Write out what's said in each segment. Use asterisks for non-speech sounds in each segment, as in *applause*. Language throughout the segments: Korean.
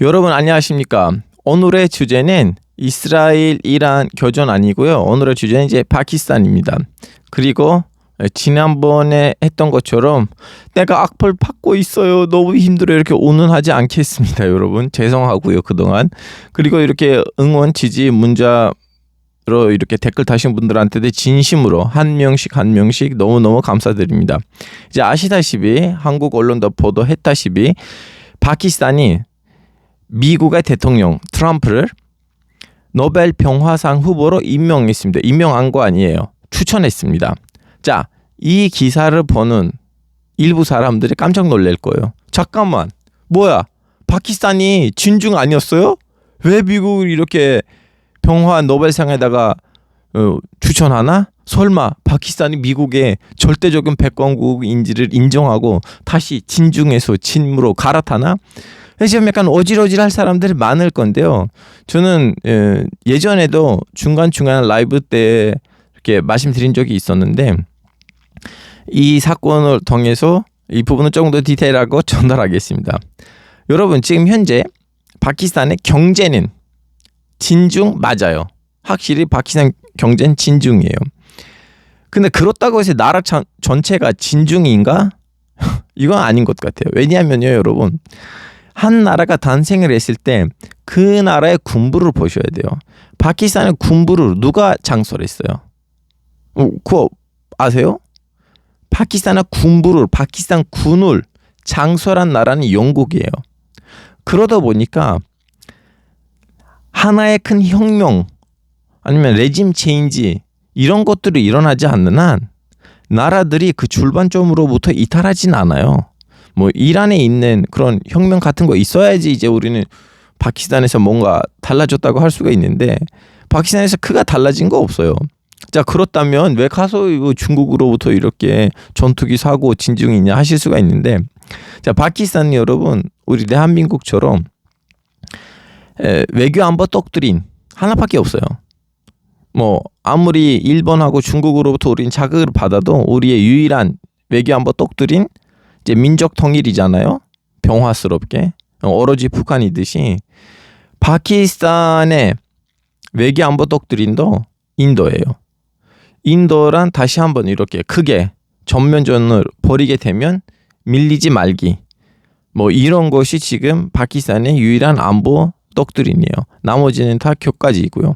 여러분 안녕하십니까? 오늘의 주제는 이스라엘 이란 교전 아니고요. 오늘의 주제는 이제 파키스탄입니다. 그리고 지난번에 했던 것처럼 내가 악플 받고 있어요. 너무 힘들어 이렇게 오는하지 않겠습니다, 여러분. 죄송하고요 그동안. 그리고 이렇게 응원 지지 문자 로 이렇게 댓글 다신 분들한테도 진심으로 한 명씩 한 명씩 너무너무 감사드립니다. 이제 아시다시피 한국 언론도 보도했다시피 파키스탄이 미국의 대통령 트럼프를 노벨 평화상 후보로 임명했습니다. 임명한 거 아니에요. 추천했습니다. 자, 이 기사를 보는 일부 사람들이 깜짝 놀랄 거예요. 잠깐만, 뭐야? 파키스탄이 진중 아니었어요? 왜 미국을 이렇게 평화 노벨상에다가 어, 추천하나? 설마 파키스탄이 미국의 절대적인 백권국인지를 인정하고 다시 진중에서 진무로 갈아타나? 지금 약간 어질어질할 사람들이 많을 건데요. 저는 예, 예전에도 중간 중간 라이브 때 이렇게 말씀드린 적이 있었는데 이 사건을 통해서 이 부분을 조금 더 디테일하고 전달하겠습니다. 여러분 지금 현재 파키스탄의 경제는 진중 맞아요. 확실히 파키스탄 경제는 진중이에요. 근데 그렇다고 해서 나라 전체가 진중인가? *laughs* 이건 아닌 것 같아요. 왜냐하면요, 여러분. 한 나라가 탄생을 했을 때 그 나라의 군부를 보셔야 돼요. 파키스탄의 군부를 누가 장소를 했어요? 어, 그거 아세요? 파키스탄의 군부를 파키스탄 군을 장소란 나라는 영국이에요. 그러다 보니까 하나의 큰 혁명 아니면 레짐 체인지 이런 것들이 일어나지 않는 한 나라들이 그 출발점으로부터 이탈하진 않아요. 뭐 이란에 있는 그런 혁명 같은 거 있어야지 이제 우리는 파키스탄에서 뭔가 달라졌다고 할 수가 있는데 파키스탄에서 크가 달라진 거 없어요. 자 그렇다면 왜 가서 중국으로부터 이렇게 전투기 사고 진중이 있냐 하실 수가 있는데 자 파키스탄 여러분 우리 대한민국처럼 에, 외교 안보 떡들인 하나밖에 없어요. 뭐 아무리 일본하고 중국으로부터 우리는 자극을 받아도 우리의 유일한 외교 안보 떡들인 이제 민족 통일이잖아요. 병화스럽게 오로지 북한이듯이 파키스탄의 외교 안보 떡들인도 인도예요. 인도란 다시 한번 이렇게 크게 전면전을 벌이게 되면 밀리지 말기. 뭐 이런 것이 지금 파키스탄의 유일한 안보 떡들이네요. 나머지는 다 교까지이고요.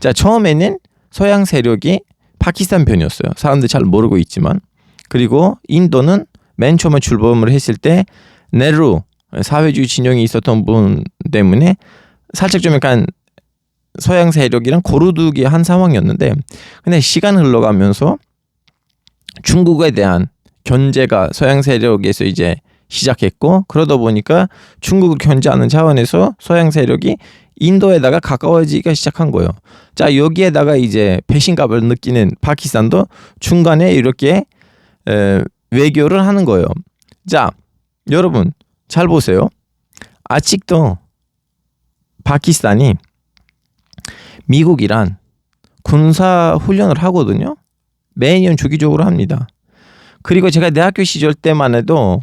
자 처음에는 서양 세력이 파키스탄 편이었어요. 사람들 잘 모르고 있지만 그리고 인도는 맨 처음에 출범을 했을 때 네루 사회주의 진영이 있었던 분 때문에 살짝 좀 약간 서양 세력이랑 고루두기 한 상황이었는데 근데 시간 흘러가면서 중국에 대한 견제가 서양 세력에서 이제 시작했고 그러다 보니까 중국을 견제하는 차원에서 서양 세력이 인도에다가 가까워지기가 시작한 거예요. 자 여기에다가 이제 배신감을 느끼는 파키스탄도 중간에 이렇게 에, 외교를 하는 거예요. 자 여러분 잘 보세요. 아직도 파키스탄이 미국이란 군사 훈련을 하거든요. 매년 주기적으로 합니다. 그리고 제가 대학교 시절 때만 해도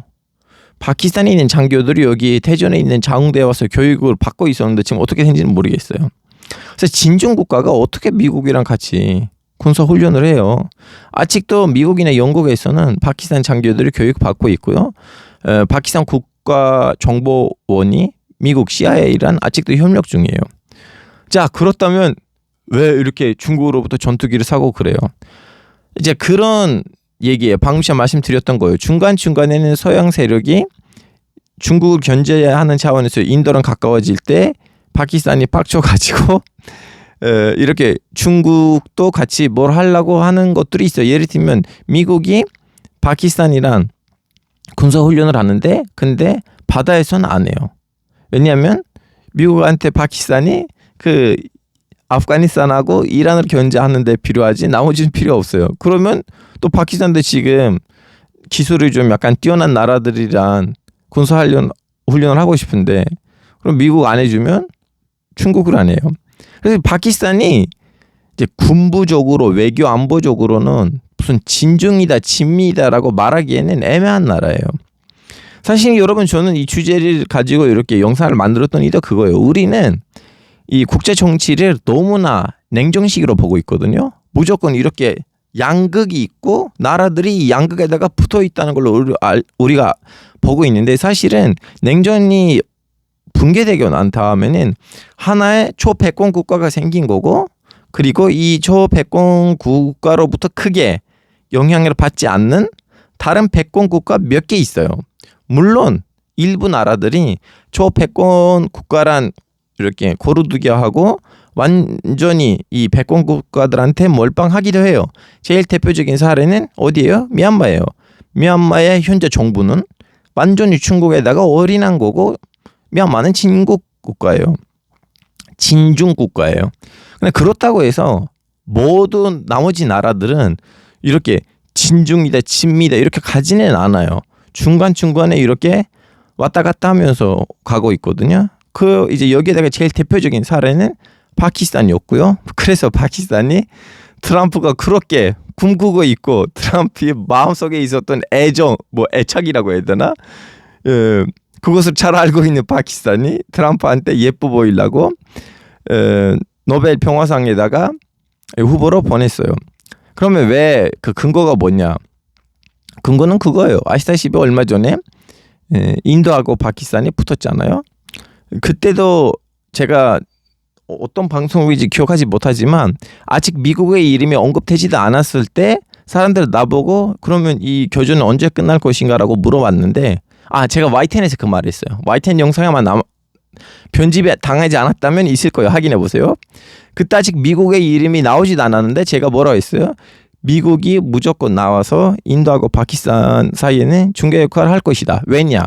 파키스탄에 있는 장교들이 여기 태전에 있는 장흥대에 와서 교육을 받고 있었는데 지금 어떻게 된지는 모르겠어요. 그래서 진중 국가가 어떻게 미국이랑 같이 군사 훈련을 해요. 아직도 미국이나 영국에서는 파키스탄 장교들이 교육 받고 있고요. 에, 파키스탄 국가 정보원이 미국 CIA랑 아직도 협력 중이에요. 자 그렇다면 왜 이렇게 중국으로부터 전투기를 사고 그래요? 이제 그런 얘기예요. 방금 전에 말씀드렸던 거예요. 중간 중간에는 서양 세력이 중국을 견제하는 차원에서 인도랑 가까워질 때 파키스탄이 빡쳐 가지고 이렇게 중국도 같이 뭘 하려고 하는 것들이 있어요. 예를 들면 미국이 파키스탄이랑 군사 훈련을 하는데 근데 바다에서는 안 해요. 왜냐하면 미국한테 파키스탄이 그 아프가니스탄하고 이란을 견제하는데 필요하지 나머지는 필요 없어요. 그러면 또 파키스탄도 지금 기술이 좀 약간 뛰어난 나라들이란 군사 훈련 훈련을 하고 싶은데 그럼 미국 안 해주면 중국을 안 해요. 그래서 파키스탄이 이제 군부적으로 외교 안보적으로는 무슨 진중이다 진미다라고 말하기에는 애매한 나라예요. 사실 여러분 저는 이 주제를 가지고 이렇게 영상을 만들었던 이유도 그거예요. 우리는 이 국제 정치를 너무나 냉정식으로 보고 있거든요. 무조건 이렇게 양극이 있고 나라들이 이 양극에다가 붙어 있다는 걸로 우리가 보고 있는데 사실은 냉전이 붕괴되고 난 다음에는 하나의 초패권 국가가 생긴 거고 그리고 이 초패권 국가로부터 크게 영향을 받지 않는 다른 패권 국가 몇 개 있어요. 물론 일부 나라들이 초패권 국가란 이렇게 고루두기 하고 완전히 이 패권 국가들한테 몰빵하기도 해요. 제일 대표적인 사례는 어디예요? 미얀마예요. 미얀마의 현재 정부는 완전히 중국에다가 올인한 거고 미얀마는 친국 국가예요. 친중 국가예요. 근데 그렇다고 해서 모든 나머지 나라들은 이렇게 진중이다, 친미다 이렇게 가지는 않아요. 중간 중간에 이렇게 왔다 갔다 하면서 가고 있거든요. 그 이제 여기에다가 제일 대표적인 사례는 파키스탄이었고요. 그래서 파키스탄이 트럼프가 그렇게 꿈꾸고 있고 트럼프의 마음속에 있었던 애정, 뭐 애착이라고 해야 되나? 예, 그것을 잘 알고 있는 파키스탄이 트럼프한테 예뻐 보이려고 에, 노벨 평화상에다가 후보로 보냈어요. 그러면 왜 그 근거가 뭐냐? 근거는 그거예요. 아시다시피 얼마 전에 에, 인도하고 파키스탄이 붙었잖아요. 그때도 제가 어떤 방송인지 기억하지 못하지만 아직 미국의 이름이 언급되지도 않았을 때 사람들 나보고 그러면 이 교전은 언제 끝날 것인가라고 물어봤는데 아 제가 YTN에서 그 말했어요. YTN 영상에만 남 편집에 당하지 않았다면 있을 거예요. 확인해 보세요. 그때 아직 미국의 이름이 나오지도 않았는데 제가 뭐라 했어요? 미국이 무조건 나와서 인도하고 파키스탄 사이에는 중개 역할을 할 것이다. 왜냐?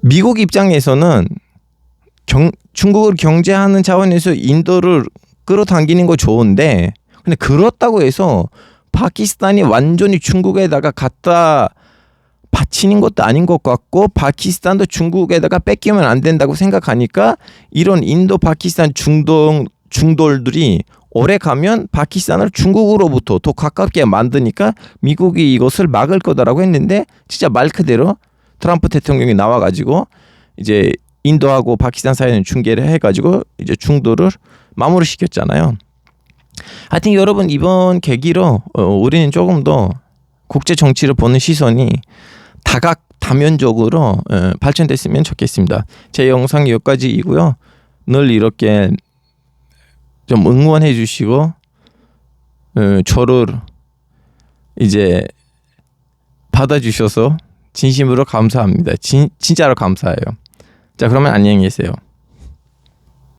미국 입장에서는 경, 중국을 경제하는 차원에서 인도를 끌어당기는 거 좋은데 근데 그렇다고 해서 파키스탄이 완전히 중국에다가 갖다 바치는 것도 아닌 것 같고 파키스탄도 중국에다가 뺏기면 안 된다고 생각하니까 이런 인도 파키스탄 중동 중돌들이 오래 가면 파키스탄을 중국으로부터 더 가깝게 만드니까 미국이 이것을 막을 거다라고 했는데 진짜 말 그대로 트럼프 대통령이 나와가지고 이제 인도하고 파키스탄 사이에는 중계를 해가지고 이제 중도를 마무리 시켰잖아요. 하여튼 여러분 이번 계기로 어, 우리는 조금 더 국제 정치를 보는 시선이 다각 다면적으로 어, 발전됐으면 좋겠습니다. 제 영상이 여기까지이고요. 늘 이렇게 좀 응원해 주시고 어, 저를 이제 받아주셔서 진심으로 감사합니다. 진, 진짜로 감사해요. 자 그러면 안녕히 계세요.